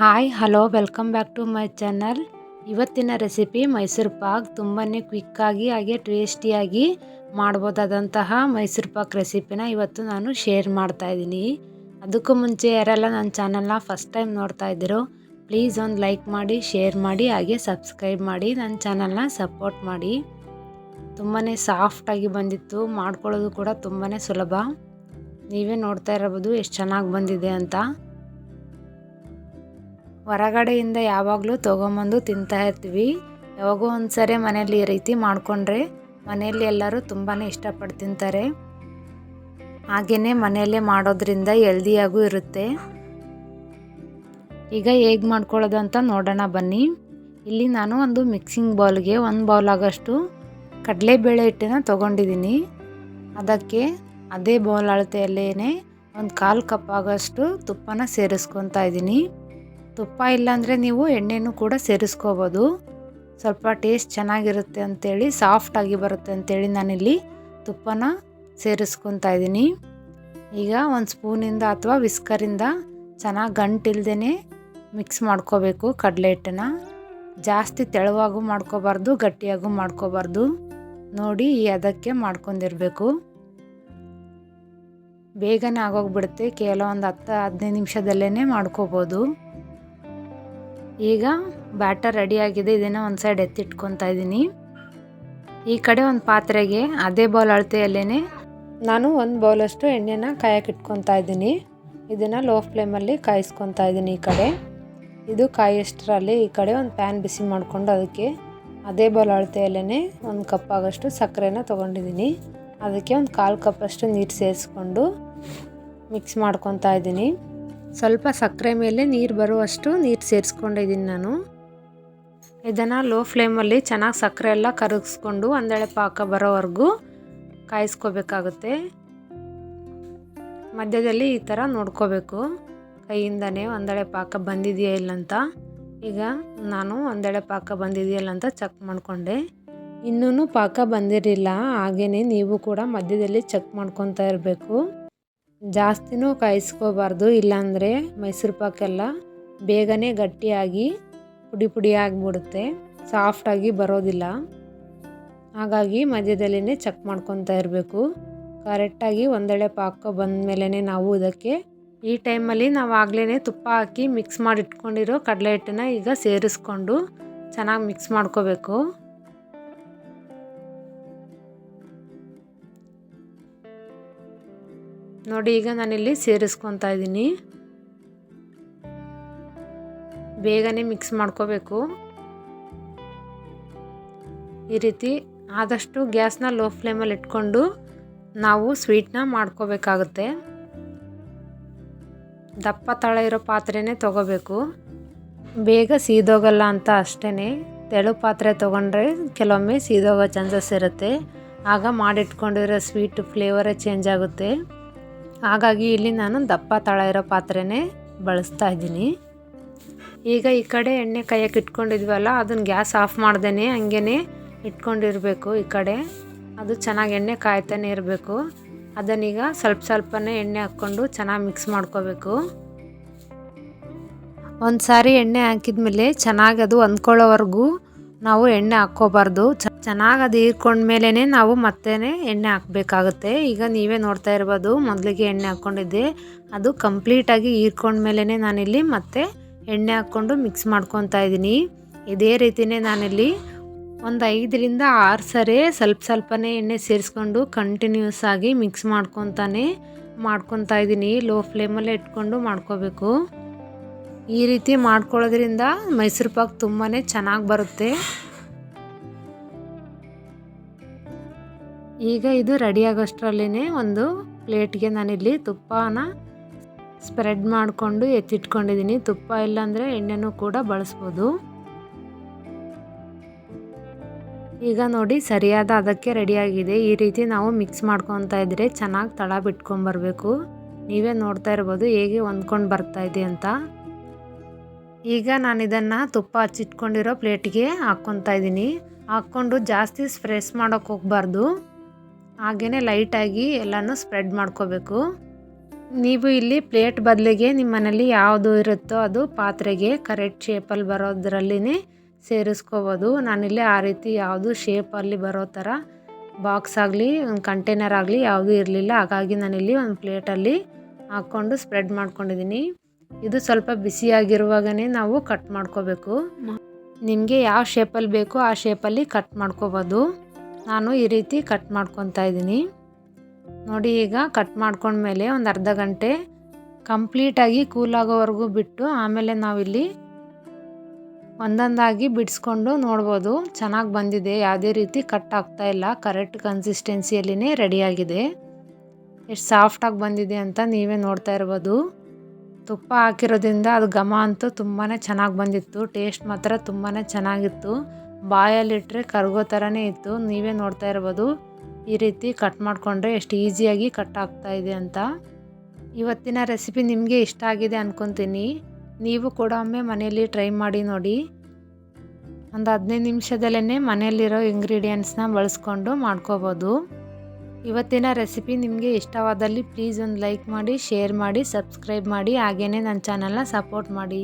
Hi, hello, welcome back to my channel. ಇವತ್ತಿನ recipe Mysore pak ತುಂಬಾ ಕ್ವಿಕ್ಕಾಗಿ ಹಾಗೆ ಟೇಸ್ಟಿಯಾಗಿ ಮಾಡ್ಬೋದಾದಂತಹ ಮೈಸೂರು ಪಾಕ್ ರೆಸಿಪಿನ ಇವತ್ತು ನಾನು ಶೇರ್ ಮಾಡ್ತಾ ಇದ್ದೀನಿ. ಅದಕ್ಕೂ ಮುಂಚೆ ಯಾರೆಲ್ಲ ನನ್ನ ಚಾನಲ್ನ ಫಸ್ಟ್ ಟೈಮ್ ನೋಡ್ತಾ ಇದ್ದೀರೋ ಪ್ಲೀಸ್ ಒಂದು ಲೈಕ್ ಮಾಡಿ ಶೇರ್ ಮಾಡಿ, ಹಾಗೆ ಸಬ್ಸ್ಕ್ರೈಬ್ ಮಾಡಿ, ನನ್ನ ಚಾನಲ್ನ ಸಪೋರ್ಟ್ ಮಾಡಿ. ತುಂಬಾ ಸಾಫ್ಟಾಗಿ ಬಂದಿತ್ತು, ಮಾಡ್ಕೊಳ್ಳೋದು ಕೂಡ ತುಂಬಾ ಸುಲಭ. ನೀವೇ ನೋಡ್ತಾ ಇರಬಹುದು, ಎಷ್ಟು ಚೆನ್ನಾಗಿ ಬಂದಿದೆ ಅಂತ. ಹೊರಗಡೆಯಿಂದ ಯಾವಾಗಲೂ ತೊಗೊಂಬಂದು ತಿಂತಾ ಇರ್ತೀವಿ. ಯಾವಾಗೋ ಒಂದು ಸರಿ ಮನೇಲಿ ಈ ರೀತಿ ಮಾಡಿಕೊಂಡ್ರೆ ಮನೆಯಲ್ಲಿ ಎಲ್ಲರೂ ತುಂಬಾ ಇಷ್ಟಪಟ್ಟು ತಿಂತಾರೆ ಹಾಗೆಯೇ ಮನೆಯಲ್ಲೇ ಮಾಡೋದ್ರಿಂದ ಹೆಲ್ದಿಯಾಗೂ ಇರುತ್ತೆ. ಈಗ ಹೇಗೆ ಮಾಡ್ಕೊಳ್ಳೋದು ಅಂತ ನೋಡೋಣ ಬನ್ನಿ. ಇಲ್ಲಿ ನಾನು ಒಂದು ಮಿಕ್ಸಿಂಗ್ ಬೌಲ್ಗೆ ಒಂದು ಬೌಲ್ ಆಗೋಷ್ಟು ಕಡಲೆಬೇಳೆ ಹಿಟ್ಟನ್ನ ತೊಗೊಂಡಿದ್ದೀನಿ. ಅದಕ್ಕೆ ಅದೇ ಬೌಲ್ ಅಳತೆಯಲ್ಲೇ ಒಂದು ಕಾಲು ಕಪ್ ಆಗೋಷ್ಟು ತುಪ್ಪನ ಸೇರಿಸ್ಕೊತಾ ಇದ್ದೀನಿ. ತುಪ್ಪ ಇಲ್ಲಾಂದರೆ ನೀವು ಎಣ್ಣೆನೂ ಕೂಡ ಸೇರಿಸ್ಕೋಬೋದು. ಸ್ವಲ್ಪ ಟೇಸ್ಟ್ ಚೆನ್ನಾಗಿರುತ್ತೆ ಅಂಥೇಳಿ ಸಾಫ್ಟಾಗಿ ಬರುತ್ತೆ ಅಂಥೇಳಿ ನಾನಿಲ್ಲಿ ತುಪ್ಪನ ಸೇರಿಸ್ಕೊತಾ ಇದ್ದೀನಿ. ಈಗ ಒಂದು ಸ್ಪೂನಿಂದ ಅಥವಾ ವಿಸ್ಕರಿಂದ ಚೆನ್ನಾಗಿ ಗಂಟಿಲ್ದೇ ಮಿಕ್ಸ್ ಮಾಡ್ಕೋಬೇಕು ಕಡಲೆ ಹಿಟ್ಟನ್ನು. ಜಾಸ್ತಿ ತೆಳುವಾಗೂ ಮಾಡ್ಕೋಬಾರ್ದು, ಗಟ್ಟಿಯಾಗೂ ಮಾಡ್ಕೋಬಾರ್ದು. ನೋಡಿ ಈ ಅದಕ್ಕೆ ಮಾಡ್ಕೊಂಡಿರಬೇಕು. ಬೇಗನೆ ಆಗೋಗ್ಬಿಡುತ್ತೆ, ಕೇವಲ ಒಂದು ಹತ್ತು, ಹದಿನೈದು ನಿಮಿಷದಲ್ಲೇ ಮಾಡ್ಕೋಬೋದು. ಈಗ ಬ್ಯಾಟರ್ ರೆಡಿಯಾಗಿದೆ. ಇದನ್ನು ಒಂದು ಸೈಡ್ ಎತ್ತಿಟ್ಕೊತಾ ಇದ್ದೀನಿ ಈ ಕಡೆ ಒಂದು ಪಾತ್ರೆಗೆ ಅದೇ ಬೌಲ್ ಅಳತೆಯಲ್ಲೇ ನಾನು ಒಂದು ಬೌಲಷ್ಟು ಎಣ್ಣೆನ ಕಾಯಕ್ಕೆ ಇಟ್ಕೊತಾ ಇದ್ದೀನಿ ಇದನ್ನು ಲೋ ಫ್ಲೇಮಲ್ಲಿ ಕಾಯಿಸ್ಕೊತಾ ಇದ್ದೀನಿ ಈ ಕಡೆ. ಇದು ಕಾಯಿಷ್ಟರಲ್ಲಿ ಈ ಕಡೆ ಒಂದು ಪ್ಯಾನ್ ಬಿಸಿ ಮಾಡಿಕೊಂಡು ಅದಕ್ಕೆ ಅದೇ ಬೌಲ್ ಅಳತೆಯಲ್ಲೇ ಒಂದು ಕಪ್ ಆಗೋಷ್ಟು ಸಕ್ಕರೆನ ತೊಗೊಂಡಿದ್ದೀನಿ ಅದಕ್ಕೆ ಒಂದು ಕಾಲು ಕಪ್ಪಷ್ಟು ನೀರು ಸೇರಿಸ್ಕೊಂಡು ಮಿಕ್ಸ್ ಮಾಡ್ಕೊತಾ ಇದ್ದೀನಿ ಸ್ವಲ್ಪ ಸಕ್ಕರೆ ಮೇಲೆ ನೀರು ಬರುವಷ್ಟು ನೀರು ಸೇರಿಸ್ಕೊಂಡಿದ್ದೀನಿ ನಾನು. ಇದನ್ನು ಲೋ ಫ್ಲೇಮಲ್ಲಿ ಚೆನ್ನಾಗಿ ಸಕ್ಕರೆ ಎಲ್ಲ ಕರಗಿಸ್ಕೊಂಡು ಒಂದೆಳೆ ಪಾಕ ಬರೋವರೆಗೂ ಕಾಯಿಸ್ಕೋಬೇಕಾಗುತ್ತೆ. ಮಧ್ಯದಲ್ಲಿ ಈ ಥರ ನೋಡ್ಕೋಬೇಕು. ಕೈಯಿಂದನೇ ಒಂದೆಳೆ ಪಾಕ ಬಂದಿದೆಯಾ ಇಲ್ಲಂತ. ಈಗ ನಾನು ಒಂದೆಳೆ ಪಾಕ ಬಂದಿದೆಯಲ್ಲ ಅಂತ ಚೆಕ್ ಮಾಡಿಕೊಂಡೆ. ಇನ್ನೂ ಪಾಕ ಬಂದಿರಲಿಲ್ಲ ಹಾಗೆಯೇ ನೀವು ಕೂಡ ಮಧ್ಯದಲ್ಲಿ ಚೆಕ್ ಮಾಡ್ಕೊತಾ ಇರಬೇಕು. ಜಾಸ್ತಿನೂ ಕಾಯಿಸ್ಕೋಬಾರ್ದು, ಇಲ್ಲಾಂದರೆ ಮೈಸೂರು ಪಾಕೆಲ್ಲ ಬೇಗನೆ ಗಟ್ಟಿಯಾಗಿ ಪುಡಿ ಪುಡಿ ಆಗಿಬಿಡುತ್ತೆ. ಸಾಫ್ಟಾಗಿ ಬರೋದಿಲ್ಲ. ಹಾಗಾಗಿ ಮಧ್ಯದಲ್ಲೇ ಚೆಕ್ ಮಾಡ್ಕೊತಾ ಇರಬೇಕು. ಕರೆಕ್ಟಾಗಿ ಒಂದೆಳೆ ಪಾಕ ಬಂದಮೇಲೆ ನಾವು ಇದಕ್ಕೆ ಈ ಟೈಮಲ್ಲಿ ನಾವು ಆಗಲೇ ತುಪ್ಪ ಹಾಕಿ ಮಿಕ್ಸ್ ಮಾಡಿ ಇಟ್ಕೊಂಡಿರೋ ಕಡಲೆ ಹಿಟ್ಟನ್ನ ಈಗ ಸೇರಿಸ್ಕೊಂಡು ಚೆನ್ನಾಗಿ ಮಿಕ್ಸ್ ಮಾಡ್ಕೋಬೇಕು. ನೋಡಿ, ಈಗ ನಾನಿಲ್ಲಿ ಸೇರಿಸ್ಕೊತಾ ಇದ್ದೀನಿ. ಬೇಗನೆ ಮಿಕ್ಸ್ ಮಾಡ್ಕೋಬೇಕು. ಈ ರೀತಿ ಆದಷ್ಟು ಗ್ಯಾಸ್ನ ಲೋ ಫ್ಲೇಮಲ್ಲಿ ಇಟ್ಕೊಂಡು ನಾವು ಸ್ವೀಟ್ನ ಮಾಡ್ಕೋಬೇಕಾಗುತ್ತೆ. ದಪ್ಪ ತಳ ಇರೋ ಪಾತ್ರೆನೇ ತಗೋಬೇಕು. ಬೇಗ ಸೀದೋಗಲ್ಲ ಅಂತ ಅಷ್ಟೇ ತೆಳು ಪಾತ್ರೆ ತೊಗೊಂಡ್ರೆ ಕೆಲವೊಮ್ಮೆ ಸೀದೋಗೋ ಚಾನ್ಸಸ್ ಇರುತ್ತೆ. ಆಗ ಮಾಡಿಟ್ಕೊಂಡಿರೋ ಸ್ವೀಟ್ ಫ್ಲೇವರೇ ಚೇಂಜ್ ಆಗುತ್ತೆ. ಹಾಗಾಗಿ ಇಲ್ಲಿ ನಾನು ದಪ್ಪ ತಳ ಇರೋ ಪಾತ್ರೆನೇ ಬಳಸ್ತಾ ಇದ್ದೀನಿ. ಈಗ ಈ ಕಡೆ ಎಣ್ಣೆ ಕೈಯಕ್ಕೆ ಇಟ್ಕೊಂಡಿದ್ವಲ್ಲ ಅದನ್ನು ಗ್ಯಾಸ್ ಆಫ್ ಮಾಡ್ದೇ ಹಂಗೇ ಇಟ್ಕೊಂಡಿರಬೇಕು ಈ ಕಡೆ. ಅದು ಚೆನ್ನಾಗಿ ಎಣ್ಣೆ ಕಾಯ್ತಾನೆ ಇರಬೇಕು. ಅದನ್ನೀಗ ಸ್ವಲ್ಪ ಸ್ವಲ್ಪನೇ ಎಣ್ಣೆ ಹಾಕ್ಕೊಂಡು ಚೆನ್ನಾಗಿ ಮಿಕ್ಸ್ ಮಾಡ್ಕೋಬೇಕು. ಒಂದು ಸಾರಿ ಎಣ್ಣೆ ಹಾಕಿದ್ಮೇಲೆ ಚೆನ್ನಾಗಿ ಅದು ಹೊಂದ್ಕೊಳ್ಳೋವರೆಗೂ ನಾವು ಎಣ್ಣೆ ಹಾಕ್ಕೋಬಾರ್ದು. ಚೆನ್ನಾಗಿ ಅದು ಹೀರ್ಕೊಂಡ್ಮೇಲೇ ನಾವು ಮತ್ತೆ ಎಣ್ಣೆ ಹಾಕಬೇಕಾಗುತ್ತೆ. ಈಗ ನೀವೇ ನೋಡ್ತಾ ಇರ್ಬೋದು, ಮೊದಲಿಗೆ ಎಣ್ಣೆ ಹಾಕ್ಕೊಂಡಿದ್ದೆ. ಅದು ಕಂಪ್ಲೀಟಾಗಿ ಹೀರ್ಕೊಂಡ್ಮೇಲೇ ನಾನಿಲ್ಲಿ ಮತ್ತೆ ಎಣ್ಣೆ ಹಾಕ್ಕೊಂಡು ಮಿಕ್ಸ್ ಮಾಡ್ಕೊತಾ ಇದ್ದೀನಿ. ಇದೇ ರೀತಿಯೇ ನಾನಿಲ್ಲಿ ಒಂದು ಐದರಿಂದ ಆರು ಸರಿ ಸ್ವಲ್ಪ ಸ್ವಲ್ಪನೇ ಎಣ್ಣೆ ಸೇರಿಸ್ಕೊಂಡು ಕಂಟಿನ್ಯೂಸ್ ಆಗಿ ಮಿಕ್ಸ್ ಮಾಡ್ಕೊತಾನೆ ಮಾಡ್ಕೊತಾ ಇದ್ದೀನಿ. ಲೋ ಫ್ಲೇಮಲ್ಲೇ ಇಟ್ಕೊಂಡು ಮಾಡ್ಕೋಬೇಕು. ಈ ರೀತಿ ಮಾಡ್ಕೊಳ್ಳೋದ್ರಿಂದ ಮೈಸೂರು ಪಾಕ್ ತುಂಬಾ ಚೆನ್ನಾಗಿ ಬರುತ್ತೆ. ಈಗ ಇದು ರೆಡಿ ಆಗೋಷ್ಟರಲ್ಲೇ ಒಂದು ಪ್ಲೇಟ್ಗೆ ನಾನಿಲ್ಲಿ ತುಪ್ಪನ ಸ್ಪ್ರೆಡ್ ಮಾಡಿಕೊಂಡು ಎತ್ತಿಟ್ಕೊಂಡಿದ್ದೀನಿ. ತುಪ್ಪ ಇಲ್ಲಾಂದರೆ ಎಣ್ಣೆನೂ ಕೂಡ ಬಳಸ್ಬೋದು. ಈಗ ನೋಡಿ ಸರಿಯಾದ ಅದಕ್ಕೆ ರೆಡಿಯಾಗಿದೆ ಈ ರೀತಿ ನಾವು ಮಿಕ್ಸ್ ಮಾಡ್ಕೊತಾ ಇದ್ರೆ ಚೆನ್ನಾಗಿ ತಳ ಬಿಟ್ಕೊಂಬರ್ಬೇಕು ನೀವೇ ನೋಡ್ತಾ ಇರ್ಬೋದು ಹೇಗೆ ಹೊಂದ್ಕೊಂಡು ಬರ್ತಾ ಇದೆ ಅಂತ. ಈಗ ನಾನು ಇದನ್ನು ತುಪ್ಪ ಹಚ್ಚಿಟ್ಕೊಂಡಿರೋ ಪ್ಲೇಟ್ಗೆ ಹಾಕ್ಕೊತಾ ಇದ್ದೀನಿ. ಹಾಕ್ಕೊಂಡು ಜಾಸ್ತಿ ಸ್ಪ್ರೆಸ್ ಮಾಡೋಕ್ಕೆ ಹೋಗ್ಬಾರ್ದು. ಹಾಗೆಯೇ ಲೈಟಾಗಿ ಎಲ್ಲನೂ ಸ್ಪ್ರೆಡ್ ಮಾಡ್ಕೋಬೇಕು. ನೀವು ಇಲ್ಲಿ ಪ್ಲೇಟ್ ಬದಲಿಗೆ ನಿಮ್ಮ ಮನೇಲಿ ಯಾವುದು ಇರುತ್ತೋ ಅದು ಪಾತ್ರೆಗೆ ಕರೆಕ್ಟ್ ಶೇಪಲ್ಲಿ ಬರೋದ್ರಲ್ಲಿನೇ ಸೇರಿಸ್ಕೋಬೋದು. ನಾನಿಲ್ಲಿ ಆ ರೀತಿ ಯಾವುದು ಶೇಪಲ್ಲಿ ಬರೋ ಥರ ಬಾಕ್ಸ್ ಆಗಲಿ ಒಂದು ಕಂಟೈನರ್ ಆಗಲಿ ಯಾವುದೂ ಇರಲಿಲ್ಲ. ಹಾಗಾಗಿ ನಾನಿಲ್ಲಿ ಒಂದು ಪ್ಲೇಟಲ್ಲಿ ಹಾಕ್ಕೊಂಡು ಸ್ಪ್ರೆಡ್ ಮಾಡ್ಕೊಂಡಿದ್ದೀನಿ. ಇದು ಸ್ವಲ್ಪ ಬಿಸಿಯಾಗಿರುವಾಗನೇ ನಾವು ಕಟ್ ಮಾಡ್ಕೋಬೇಕು. ನಿಮಗೆ ಯಾವ ಶೇಪಲ್ಲಿ ಬೇಕೋ ಆ ಶೇಪಲ್ಲಿ ಕಟ್ ಮಾಡ್ಕೋಬೋದು. ನಾನು ಈ ರೀತಿ ಕಟ್ ಮಾಡ್ಕೊತಾ ಇದ್ದೀನಿ. ನೋಡಿ ಈಗ ಕಟ್ ಮಾಡ್ಕೊಂಡ್ಮೇಲೆ ಒಂದು ಅರ್ಧ ಗಂಟೆ ಕಂಪ್ಲೀಟಾಗಿ ಕೂಲ್ ಆಗೋವರೆಗೂ ಬಿಟ್ಟು ಆಮೇಲೆ ನಾವಿಲ್ಲಿ ಒಂದೊಂದಾಗಿ ಬಿಡಿಸ್ಕೊಂಡು ನೋಡ್ಬೋದು. ಚೆನ್ನಾಗಿ ಬಂದಿದೆ. ಯಾವುದೇ ರೀತಿ ಕಟ್ ಆಗ್ತಾ ಇಲ್ಲ. ಕರೆಕ್ಟ್ ಕನ್ಸಿಸ್ಟೆನ್ಸಿಯಲ್ಲಿನೇ ರೆಡಿಯಾಗಿದೆ ಎಷ್ಟು ಸಾಫ್ಟಾಗಿ ಬಂದಿದೆ ಅಂತ ನೀವೇ ನೋಡ್ತಾ ಇರ್ಬೋದು. ತುಪ್ಪ ಹಾಕಿರೋದ್ರಿಂದ ಅದು ಘಮ ಅಂತೂ ತುಂಬಾ ಚೆನ್ನಾಗಿ ಬಂದಿತ್ತು. ಟೇಸ್ಟ್ ಮಾತ್ರ ತುಂಬಾ ಚೆನ್ನಾಗಿತ್ತು. ಬಾಯಲ್ಲಿಟ್ಟರೆ ಕರಗೋ ಥರನೇ ಇತ್ತು. ನೀವೇ ನೋಡ್ತಾ ಇರ್ಬೋದು. ಈ ರೀತಿ ಕಟ್ ಮಾಡಿಕೊಂಡ್ರೆ ಎಷ್ಟು ಈಸಿಯಾಗಿ ಕಟ್ ಆಗ್ತಾ ಇದೆ ಅಂತ. ಇವತ್ತಿನ ರೆಸಿಪಿ ನಿಮಗೆ ಇಷ್ಟ ಆಗಿದೆ ಅಂದ್ಕೊತೀನಿ ನೀವು ಕೂಡ ಒಮ್ಮೆ ಮನೆಯಲ್ಲಿ ಟ್ರೈ ಮಾಡಿ ನೋಡಿ. ಒಂದು ಹದಿನೈದು ನಿಮಿಷದಲ್ಲೇ ಮನೆಯಲ್ಲಿರೋ ಇಂಗ್ರೀಡಿಯೆಂಟ್ಸ್ನ ಬಳಸ್ಕೊಂಡು ಮಾಡ್ಕೋಬೋದು. ಇವತ್ತಿನ ರೆಸಿಪಿ ನಿಮಗೆ ಇಷ್ಟವಾದಲ್ಲಿ ಪ್ಲೀಸ್ ಒಂದು ಲೈಕ್ ಮಾಡಿ ಶೇರ್ ಮಾಡಿ ಸಬ್ಸ್ಕ್ರೈಬ್ ಮಾಡಿ. ಹಾಗೆಯೇ ನನ್ನ ಚಾನಲ್ನ ಸಪೋರ್ಟ್ ಮಾಡಿ.